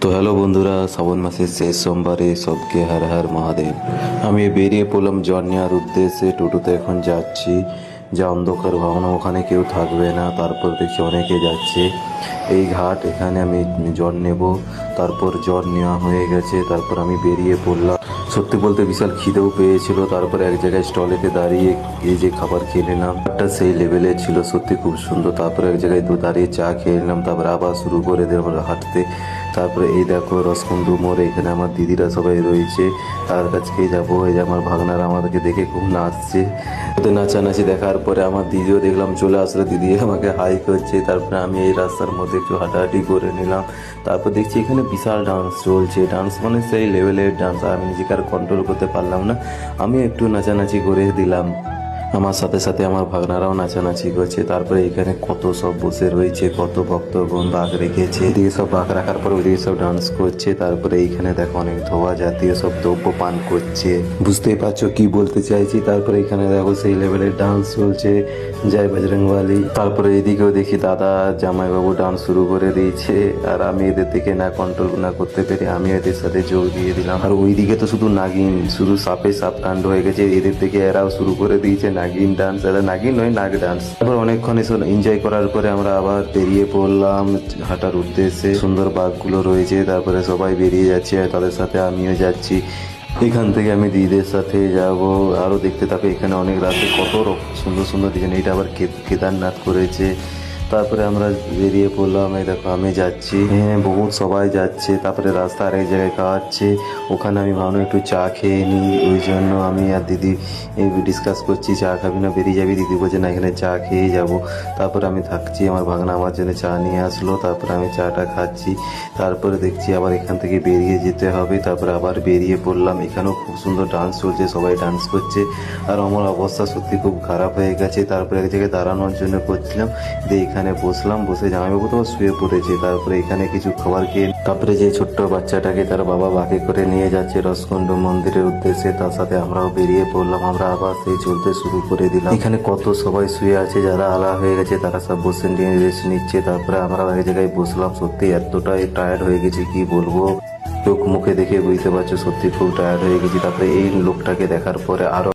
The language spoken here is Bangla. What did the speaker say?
তো হ্যালো বন্ধুরা, শ্রাবণ মাসের শেষ সোমবারে সবকে হার হার মহাদেব। আমি বেরিয়ে পড়লাম জল নেওয়ার উদ্দেশ্যে, টোটোতে এখন যাচ্ছি। যা অন্ধকার ভাবনা ওখানে কেউ থাকবে না, তারপর দেখছি অনেকে যাচ্ছে। এই ঘাট এখানে আমি জল নেব তারপর জল নেওয়া হয়ে গেছে, তারপর আমি বেরিয়ে পড়লাম। সত্যি বলতে বিশাল খিদেও পেয়েছিল, তারপরে এক জায়গায় স্টলেতে দাঁড়িয়ে এই যে খাবার খেয়ে নিলাম। একটা সেই লেভেলে ছিল, সত্যি খুব সুন্দর। তারপরে এক জায়গায় তো দাঁড়িয়ে চা খেয়ে নিলাম, তারপর আবার শুরু করে দিলাম হাঁটতে। তারপরে এই দেখো রসকুন্ডু মোড় এখানে আমার দিদিরা সবাই রয়েছে, তার কাছকেই যাব। এই যে আমার ভাগনারা আমাদেরকে দেখে খুব নাচছে। ওদের নাচানাচি দেখার পরে আমার দিদিও দেখলাম চলে আসলো, দিদি আমাকে হাই করছে। তারপরে আমি এই রাস্তার মধ্যে একটু হাঁটাহাঁটি করে নিলাম। তারপর দেখছি এখানে বিশাল ডান্স চলছে। ডান্স মানে সেই লেভেলের ডান্স আমি নিজেকে আর কন্ট্রোল করতে পারলাম না। আমি একটু নাচানাচি করে দিলাম। আমার সাথে সাথে আমার ভাগনারাও নাচানাচি করছে, তারপরে এখানে কত সব বসে রয়েছে, কত ভক্তগণ বাঘ রেখেছে। এদিকে সব বাঘ রাখার পর ওইদিকে সব ডান্স করছে, তারপরে এইখানে দেখো অনেক ধোয়া জাতীয় সব দ্রব্য পান করছে। বুঝতেই পারছ কি বলতে চাইছি? তারপরে এখানে দেখো সেই লেভেলের ডান্স চলছে, জয় বজরংবালি। তারপরে এদিকেও দেখি দাদা জামাইবাবু ডান্স শুরু করে দিয়েছে, আর আমি এদের থেকে না কন্ট্রোল না করতে পেরে আমি এদের সাথে যোগ দিয়ে দিলাম। আর ওইদিকে তো শুধু নাগিন, শুধু সাপে সাপ কাণ্ড হয়ে গেছে, এদের থেকে এরাও শুরু করে দিয়েছে নাগিন ডান্স এটা নাগিন নয়, নাগ ডান্স তারপর অনেকক্ষণ এসব এনজয় করার পরে আমরা আবার বেরিয়ে পড়লাম হাঁটার উদ্দেশ্যে। সুন্দর বাঘগুলো রয়েছে, তারপরে সবাই বেরিয়ে যাচ্ছে তাদের সাথে আমিও যাচ্ছি। এখান থেকে আমি দিদিদের সাথে যাব। আরও দেখতে থাকো, এখানে অনেক রাতে কত সুন্দর সুন্দর ডিজাইন এটা আবার কেদারনাথ করেছে। তারপরে আমরা বেরিয়ে পড়লাম, এই দেখো আমি যাচ্ছি। হ্যাঁ বহুত সবাই যাচ্ছে, তারপরে রাস্তা আর এক জায়গায় খাওয়াচ্ছে। ওখানে আমি ভাবলাম একটু চা খেয়ে নিই, ওই জন্য আমি আর দিদি ডিসকাস করছি, চা খাবি না, বেরিয়ে যাবি? দিদি বলছে, না, এখানে চা খেয়ে যাব। তারপরে আমি থাকছি, আমার ভাগনা আমার জন্য চা নিয়ে আসলো, তারপরে আমি চাটা খাচ্ছি। তারপরে দেখছি আবার এখান থেকে বেরিয়ে যেতে হবে, তারপরে আবার বেরিয়ে পড়লাম। এখানেও খুব সুন্দর ডান্স চলছে, সবাই ডান্স করছে। আর আমার অবস্থা সত্যি খুব খারাপ হয়ে গেছে। তারপরে এক জায়গায় দাঁড়ানোর জন্য করছিলাম, দিয়ে এখানে বসলাম, বসে জামাইবাবু তো শুয়ে পড়েছে, তারপরে এখানে কিছু খাবার খেয়ে তারপরে যে ছোট্ট বাচ্চাটাকে তার বাবা বাকি করে নিয়ে যাচ্ছে রসকুণ্ড মন্দিরের উদ্দেশ্যে, তার সাথে আমরাও বেরিয়ে পড়লাম, আমরা আবার সেই চলতে শুরু করে দিলাম। এখানে কত সবাই শুয়ে আছে, যারা আলা হয়ে গেছে, তারা সব বসে নিয়ে রেস্ট নিচ্ছে, তারপরে আমরা এক জায়গায় বসলাম। সত্যি এতটাই টায়ার্ড হয়ে গেছি, কি বলব? চোখ মুখে দেখে বুঝতে পারছ, সত্যি খুব টায়ার্ড হয়ে গেছি। তারপরে এই লোকটাকে দেখার পরে আরও